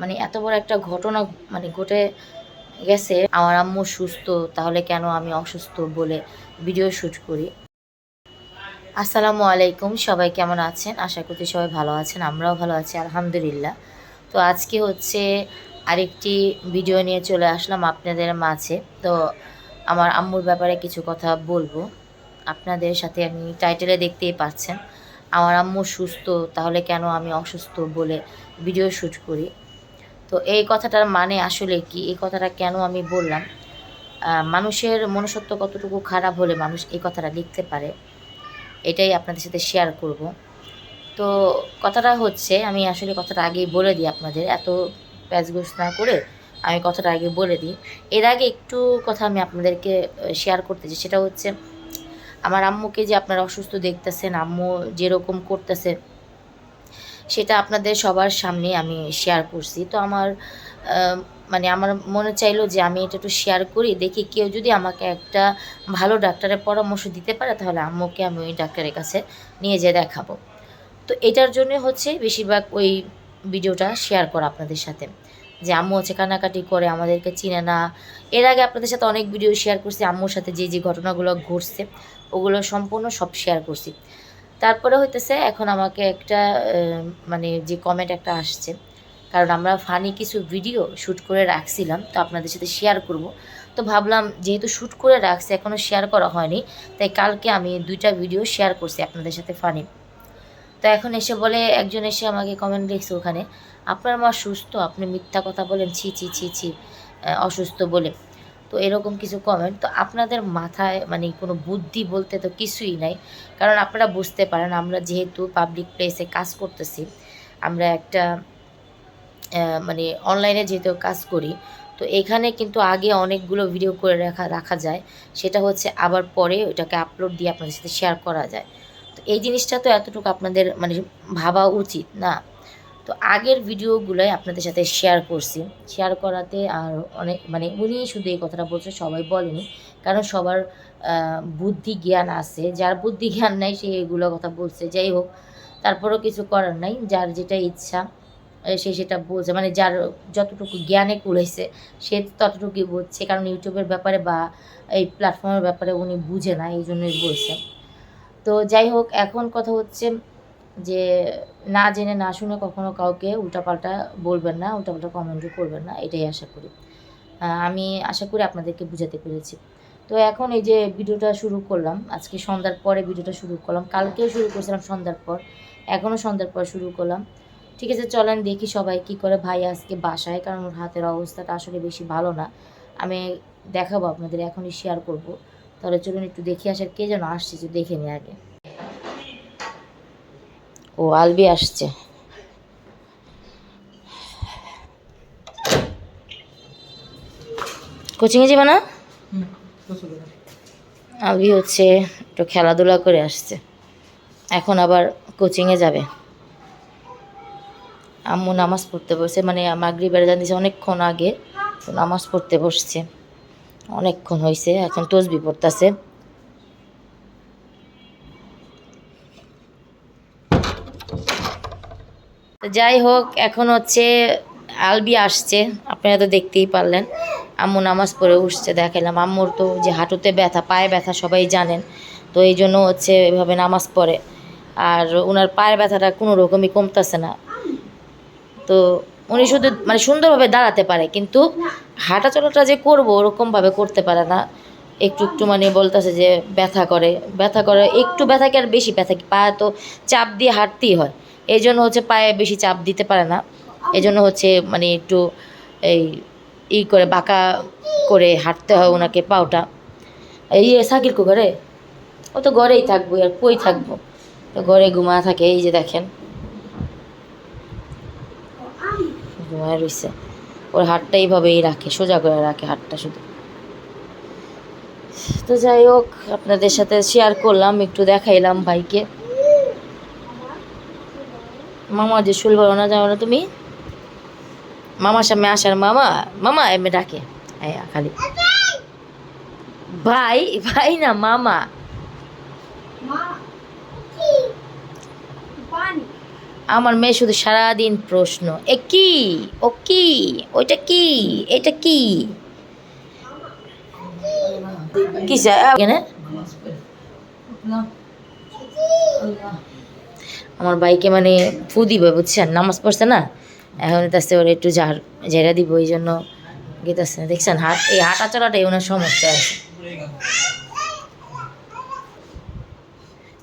মানে এত বড় একটা ঘটনা মানে ঘটে গেছে, আমার আম্মু সুস্থ, তাহলে কেন আমি অসুস্থ বলে ভিডিও শ্যুট করি। আসসালামু আলাইকুম, সবাই কেমন আছেন? আশা করছি সবাই ভালো আছেন, আমরাও ভালো আছি, আলহামদুলিল্লাহ। তো আজকে হচ্ছে আরেকটি ভিডিও নিয়ে চলে আসলাম আপনাদের মাঝে। তো আমার আম্মুর ব্যাপারে কিছু কথা বলব। আপনাদের সাথে আমি টাইটেলে দেখতেই পাচ্ছেন, আমার আম্মু সুস্থ, তাহলে কেন আমি অসুস্থ বলে ভিডিও শ্যুট করি। তো এই কথাটার মানে আসলে কি? এই কথাটা কেন আমি বললাম? মানুষের মনুষ্যত্ব কতটুকু খারাপ হলে মানুষ এই কথাটা লিখতে পারে? এটাই আপনাদের সাথে শেয়ার করব। তো কথাটা হচ্ছে, আমি আসলে কথাটা আগেই বলে দিই আপনাদের, এত প্যাচগোস না করে আমি কথাটা আগে বলে দিই। এর আগে একটু কথা আমি আপনাদেরকে শেয়ার করতে চাই, সেটা হচ্ছে, আমার আম্মুকে যে আপনারা অসুস্থ দেখতেছেন, আম্মু যেরকম করতেছে সেটা আপনাদের সবার সামনে আমি শেয়ার করছি। তো আমার মানে আমার মনে চাইলো যে আমি এটা একটু শেয়ার করি, দেখি কেউ যদি আমাকে একটা ভালো ডাক্তারের পরামর্শ দিতে পারে, তাহলে আম্মুকে আমি ওই ডাক্তারের কাছে নিয়ে যেয়ে দেখাবো। তো এটার জন্য হচ্ছে বেশিরভাগ ওই ভিডিওটা শেয়ার করা আপনাদের সাথে। যে আম্মু হচ্ছে কান্নাকাটি করে, আমাদেরকে চিনে না। এর আগে আপনাদের সাথে অনেক ভিডিও শেয়ার করছি, আম্মুর সাথে যে যে ঘটনাগুলো ঘটছে, ওগুলো সম্পূর্ণ সব শেয়ার করছি। তারপরে হইতেছে এখন আমাকে একটা মানে যে কমেন্ট একটা আসছে, কারণ আমরা ফানি কিছু ভিডিও শ্যুট করে রাখছিলাম, তো আপনাদের সাথে শেয়ার করব। তো ভাবলাম যেহেতু শ্যুট করে রাখছি এখনও শেয়ার করা হয়নি, তাই কালকে আমি দুইটা ভিডিও শেয়ার করছি আপনাদের সাথে ফানি তো এখন এসে বলে, একজন এসে আমাকে কমেন্ট লিখছে ওখানে, আপনার মা সুস্থ, আপনি মিথ্যা কথা বলেন, ছি ছি ছি ছি অসুস্থ বলে। তো এরকম কিছু কমেন্ট তো আপনাদের মাথায় মানে কোনো বুদ্ধি বলতে তো কিছুই নাই। কারণ আপনারা বুঝতে পারেন, আমরা যেহেতু পাবলিক প্লেসে কাজ করতেছি, আমরা একটা মানে অনলাইনে যেহেতু কাজ করি, তো এখানে কিন্তু আগে অনেকগুলো ভিডিও করে রাখা রাখা যায়। সেটা হচ্ছে আবার পরে ওটাকে আপলোড দিয়ে আপনাদের সাথে শেয়ার করা যায়। তো এই জিনিসটা তো এতটুকু আপনাদের মানে ভাবা উচিত, না? তো আগের ভিডিওগুলোই আপনাদের সাথে শেয়ার করছি। শেয়ার করাতে আর অনেক মানে উনি শুধু এই কথাটা বলছে, সবাই বলেনি। কারণ সবার বুদ্ধি জ্ঞান আছে। যার বুদ্ধি জ্ঞান নাই, সে এগুলো কথা বলছে। যাই হোক, তারপরেও কিছু করার নাই। যার যেটা ইচ্ছা সে সেটা বলছে। মানে যার যতটুকু জ্ঞানে কুলাইছে, সে ততটুকুই বলছে কারণ ইউটিউবের ব্যাপারে বা এই প্ল্যাটফর্মের ব্যাপারে উনি বুঝে না এই জন্যই বলছে। তো যাই হোক, এখন কথা হচ্ছে যে না জেনে না শুনে কখনো কাউকে উল্টাপাল্টা বলবেন না, উল্টাপাল্টা কমেন্টও করবেন না, এটাই আশা করি। আমি আশা করি আপনাদেরকে বুঝাতে পেরেছি। তো এখন এই যে ভিডিওটা শুরু করলাম, আজকে সন্ধ্যার পরে ভিডিওটা শুরু করলাম, কালকেও শুরু করেছিলাম সন্ধ্যার পর, এখনও সন্ধ্যার পর শুরু করলাম। ঠিক আছে, চলেন দেখি সবাই কি করে ভাই আজকে বাসায়, কারণ ওর হাতের অবস্থাটা আসলে বেশি ভালো না। আমি দেখাবো আপনাদের, এখনই শেয়ার করব। তাহলে চলুন একটু দেখে আসার কে যেন আসছে যে দেখে নি আগে। ও আলবি আসছে। কোচিংয়ে যাবে না? আলবি হচ্ছে একটু খেলাধুলা করে আসছে। এখন আবার কোচিংয়ে যাবে। আম্মু নামাজ পড়তে বসে মানে মাগরিবের জান দিয়েছে অনেকক্ষণ আগে। নামাজ পড়তে বসছে। অনেকক্ষণ হয়েছে এখন তসবি পড়তেছে। যাই হোক, এখন হচ্ছে আলবি আসছে। আপনারা তো দেখতেই পারলেন, আম্মু নামাজ পড়ে উঠছে দেখালাম আম্মুর তো যে হাঁটুতে ব্যথা, পায়ে ব্যথা সবাই জানেন, তো এই জন্য হচ্ছে এভাবে নামাজ পড়ে। আর ওনার পায়ের ব্যথাটা কোনো রকমই কমতেছে না। তো উনি শুধু মানে সুন্দরভাবে দাঁড়াতে পারে, কিন্তু হাঁটা চলাটা যে করব ওরকমভাবে করতে পারে না। একটু একটু মানে বলতেছে যে ব্যথা করে ব্যথা করে, একটু ব্যথা কি আর বেশি ব্যথা পায়ে তো চাপ দিয়ে হাঁটতেই হয়। এই জন্য হচ্ছে পায়ে বেশি চাপ দিতে পারে না। এই জন্য হচ্ছে মানে একটু এই ই করে, বাঁকা করে হাঁটতে হয় ওনাকে পাওটা। এই যে সাকির কো ঘরে? ও তো ঘরেই থাকব, আর কই থাকব? তো ঘরে ঘুমা থাকে, এই যে দেখেন। ঘুমায় রয়েছে ওর হাতটা এইভাবেই রাখে, সোজা করে রাখে হাতটা শুধু। তো যাই হোক, আপনাদের সাথে শেয়ার করলাম, একটু দেখাইলাম ভাইকে। মামা যে শুল বলো না যাও না তুমি? মামার সামনে আসার মামা মামা এমনি ডাকে। হ্যাঁ খালি। ভাই ভাই না মামা। আমার মেয়ে শুধু সারাদিন প্রশ্ন এ কি? ও কি? ওইটা কি? এটা কি? কি? আমার বাইকে মানে ফু দিবে, বুঝছেন? নামাজ পড়ছে না? এখন তাতে ওরা একটু ঝাড়, ঝেড়ে দিব ওই জন্য গেতেছে না দেখছেন? হাট, এই হাঁটা চলাটাই ওনার সমস্যা আছে।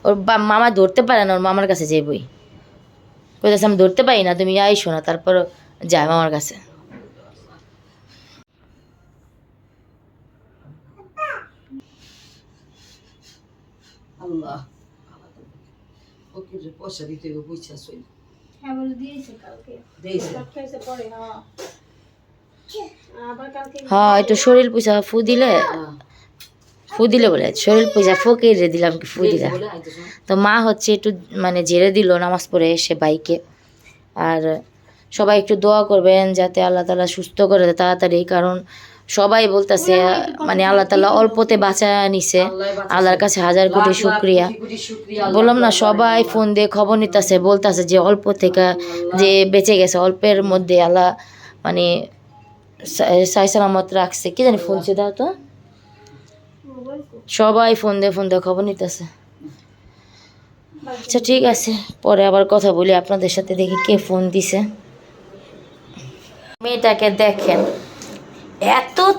ওর মামা ধরতে পারে না, ওর মামার কাছে যে বই কইতেছে, আমি ধরতে পারি না, তুমি আইসো না, তারপর যায় মামার কাছে। আল্লাহ। ওকে যে পয়সা দিতে হবে বুঝছা শোন হ্যাঁ বলে দিয়েছে কালকে। দিয়েছে। কালকে পরে হ্যাঁ। হ্যাঁ একটু শরীর পয়সা ফু দিলে। ফু দিলে বলে শরীর পয়সা ফুকে রে দিলাম কি ফু দিলা। বলে আইতে শোন। তো মা হচ্ছে একটু মানে জেরে দিল নামাজ পড়ে এসে বাইকে। আর সবাই একটু দোয়া করবেন যাতে আল্লাহ তালা সুস্থ করে তাড়াতাড়ি কারণ সবাই বলতেছে মানে আল্লাহ তালা অল্পতে বাঁচা নিছে। আল্লাহর কাছে হাজার কোটি শুক্রিয়া। বললাম না সবাই ফোন দিয়ে খবর নিতেছে বলতেছে যে অল্প থেকে যে বেঁচে গেছে অল্পের মধ্যে আল্লাহ মানে সাই সালামত রাখছে। কি জানি ফোন ছিল দাও তো। সবাই ফোন দিয়ে ফোন দিয়ে খবর নিতেছে। আচ্ছা ঠিক আছে। পরে আবার কথা বলি আপনাদের সাথে দেখি কে ফোন দিছে। মেয়েটাকে দেখেন।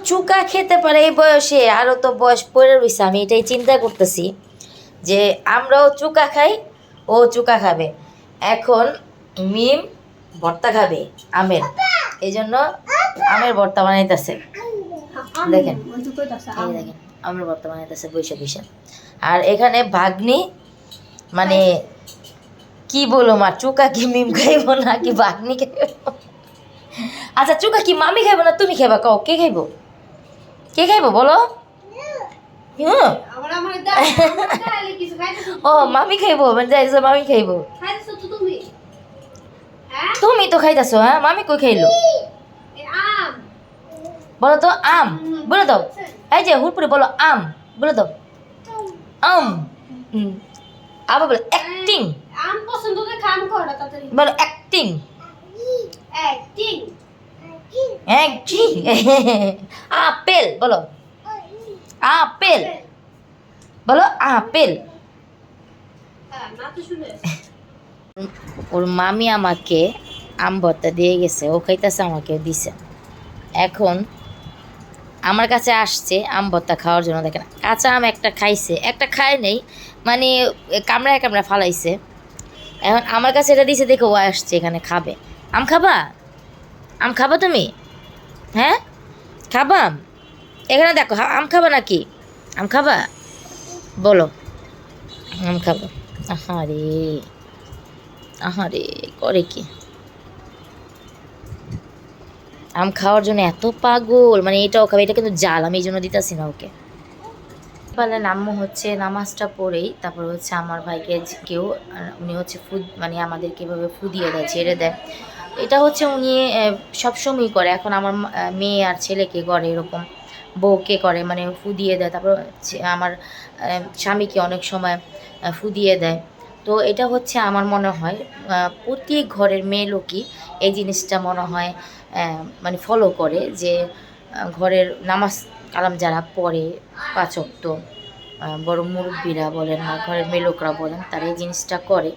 চুকা খেতে পারে এই বয়সে, আরও তো বয়স পড়ে রয়েছে আমি এটাই চিন্তা করতেছি যে আমরাও চুকা খাই, ও চুকা খাবে। এখন মিম ভর্তা খাবে, আমের। এই জন্য আমের ভর্তা বানাইতেছে। দেখেন দেখেন, আমের ভর্তা বানাইতেছে, বৈশা বৈশা। আর এখানে ভাগ্নি মানে কি বলো মা, চুকা কি মিম খাইব না কি ভাগ্নি খাইব? আচ্ছা চুকা কি মামি খাইব না তুমি খাইবা? কও, কে খাইব? কে খাইব বলো? খাইতেছো। ও মামি খাইবো মানে যাইছো মামি খাইবো। তুমি? হ্যাঁ? তুমি তো খাইতাছো হ্যাঁ? মামি কই খাইলো? বলো তো আম। বলে দাও। এই যে হুরপুরে বলো আম। বলে দাও। আম। আবার বলো অ্যাক্টিং আম পছন্দ করে খাম করো তাড়াতাড়ি। বলো অ্যাক্টিং অ্যাক্টিং আপেল, বলো। আপেল। বলো আপেল। ওর মামি আমাকে আম ভর্তা দিয়ে গেছে, ও খাইতেছে আমাকে দিছে। এখন আমার কাছে আসছে আম ভর্তা খাওয়ার জন্য, দেখেন, কাঁচা আম একটা খাইছে, একটা খায় নেই মানে কামড়ায় কামড়া ফালাইছে। এখন আমার কাছে এটা দিছে দেখে ও আসছে এখানে খাবে। আম খাবা? আম খাবা তুমি? হ্যাঁ? খাবা? এখানে দেখো আম খাবা নাকি? আম খাবা? বলো। আম খাব। আহারে। আহারে, করে কি? আম খাওয়ার জন্য এত পাগল। মানে এটাও খাবে, এটা কিন্তু জাল, আমি এই জন্য দিতেছি না ওকে। পারলেন আম্মু হচ্ছে নামাজটা পড়েই, তারপর হচ্ছে আমার ভাইকে কেউ উনি হচ্ছে ফুদ মানে আমাদেরকে এভাবে ফুদিয়ে দেয়, ছেড়ে দেয়। এটা হচ্ছে উনি সবসময়ই করে। এখন আমার মেয়ে আর ছেলেকে করে এরকম। বউকে করে মানে ফুদিয়ে দেয় তারপর আমার স্বামীকে অনেক সময় ফুদিয়ে দেয় তো এটা হচ্ছে আমার মনে হয় প্রতি ঘরের মেয়ে লোকই এই জিনিসটা মনে হয় মানে ফলো করে যে ঘরের নামাজ কালাম যারা পড়ে পাচক তো বড় মুরব্বীরা বলেন বা ঘরের মেয়ে লোকরা বলেন, তারা এই জিনিসটা করে।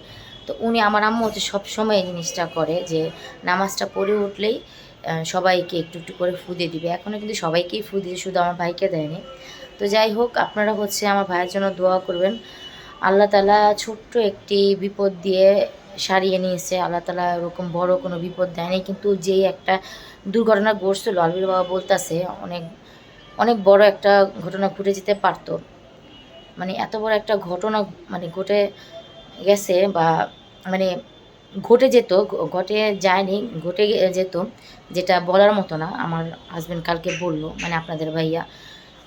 তো উনি আমার আম্মু হচ্ছে সবসময় এই জিনিসটা করে যে নামাজটা পড়ে উঠলেই সবাইকে একটু একটু করে ফুদে দিবে। এখনও কিন্তু সবাইকেই ফু দিতে শুধু আমার ভাইকে দেয়নি। তো যাই হোক, আপনারা হচ্ছে আমার ভাইয়ের জন্য দোয়া করবেন। আল্লাহ তালা ছোট্ট একটি বিপদ দিয়ে সারিয়ে নিয়েছে। আল্লাহ তালা ওরকম বড় কোনো বিপদ দেয়নি। কিন্তু যেই একটা দুর্ঘটনা ঘটছিল, আলবির বাবা বলতাছে, অনেক অনেক বড় একটা ঘটনা ঘটে যেতে পারতো। মানে এত বড় একটা ঘটনা মানে ঘটে গেছে বা মানে ঘটে যেত ঘটে যায়নি, ঘটে যেত, যেটা বলার মতো না, আমার হাজব্যান্ড কালকে বলল মানে আপনাদের ভাইয়া,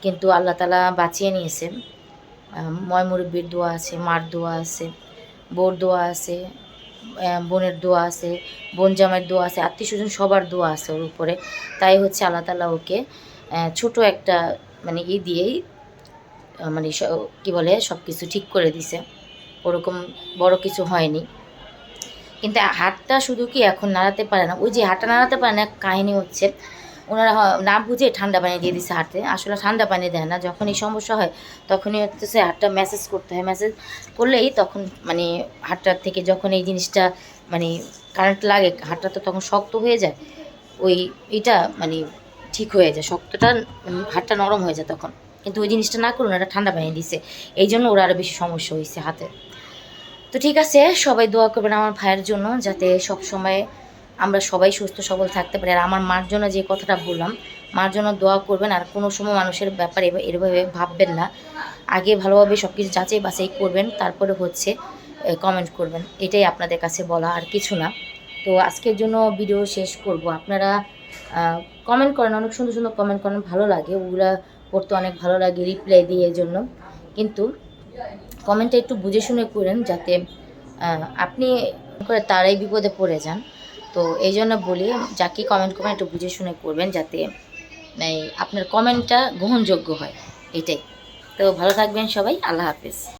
কিন্তু আল্লাহ তালা বাঁচিয়ে নিয়েছে। ময় মুরব্বীর দোয়া আছে, মার দোয়া আছে বোর দোয়া আছে বোনের দোয়া আছে, বোন জামাইয়ের দোয়া আছে আত্মীয় স্বজন সবার দোয়া আছে ওর উপরে। তাই হচ্ছে আল্লাহ তালা ওকে ছোট একটা মানে ই দিয়েই মানে কি বলে সব কিছু ঠিক করে দিছে। ওরকম বড় কিছু হয়নি। কিন্তু হাতটা শুধু কি এখন নাড়াতে পারে না, ওই যে হাতটা নাড়াতে পারে না, কাহিনী হচ্ছে, ওনারা না বুঝে ঠান্ডা পানি দিয়ে দিচ্ছে হাতে। আসলে ঠান্ডা পানি দেয় না যখন এই সমস্যা হয়, তখনই হচ্ছে হাতটা ম্যাসেজ করতে হয়। ম্যাসেজ করলেই তখন মানে হাতটার থেকে যখন এই জিনিসটা মানে কারেন্ট লাগে, হাতটা তো তখন শক্ত হয়ে যায়, ওই এটা মানে ঠিক হয়ে যায়, শক্তটা হাতটা নরম হয়ে যায় তখন। কিন্তু ওই জিনিসটা না করুন এটা ঠান্ডা পানি দিছে। এই জন্য ওরা আরও বেশি সমস্যা হয়েছে হাতে। তো ঠিক আছে, সবাই দোয়া করবেন আমার ভাইয়ের জন্য যাতে সব সময় আমরা সবাই সুস্থ, সবল থাকতে পারি। আর আমার মার জন্য যে কথাটা বললাম, মার জন্য দোয়া করবেন। আর কোনো সময় মানুষের ব্যাপারে এভাবে ভাববেন না। আগে ভালোভাবে সব কিছু যাচাই বাছাই করবেন, তারপরে হচ্ছে কমেন্ট করবেন। এটাই আপনাদের কাছে বলা আর কিছু না। তো আজকের জন্য ভিডিও শেষ করব। আপনারা কমেন্ট করেন, অনেক সুন্দর সুন্দর কমেন্ট করেন, ভালো লাগে। ওগুলা পড়তে অনেক ভালো লাগে রিপ্লাই দিয়ে জন্য কিন্তু কমেন্টটা একটু বুঝে শুনে করেন যাতে আপনি করে তারাই বিপদে পড়ে যান। তো এই জন্য বলি, যাকে কমেন্ট করবেন একটু বুঝে শুনে করবেন যাতে আপনার কমেন্টটা গ্রহণযোগ্য হয়। এটাই। তো ভালো থাকবেন সবাই, আল্লাহ হাফেজ।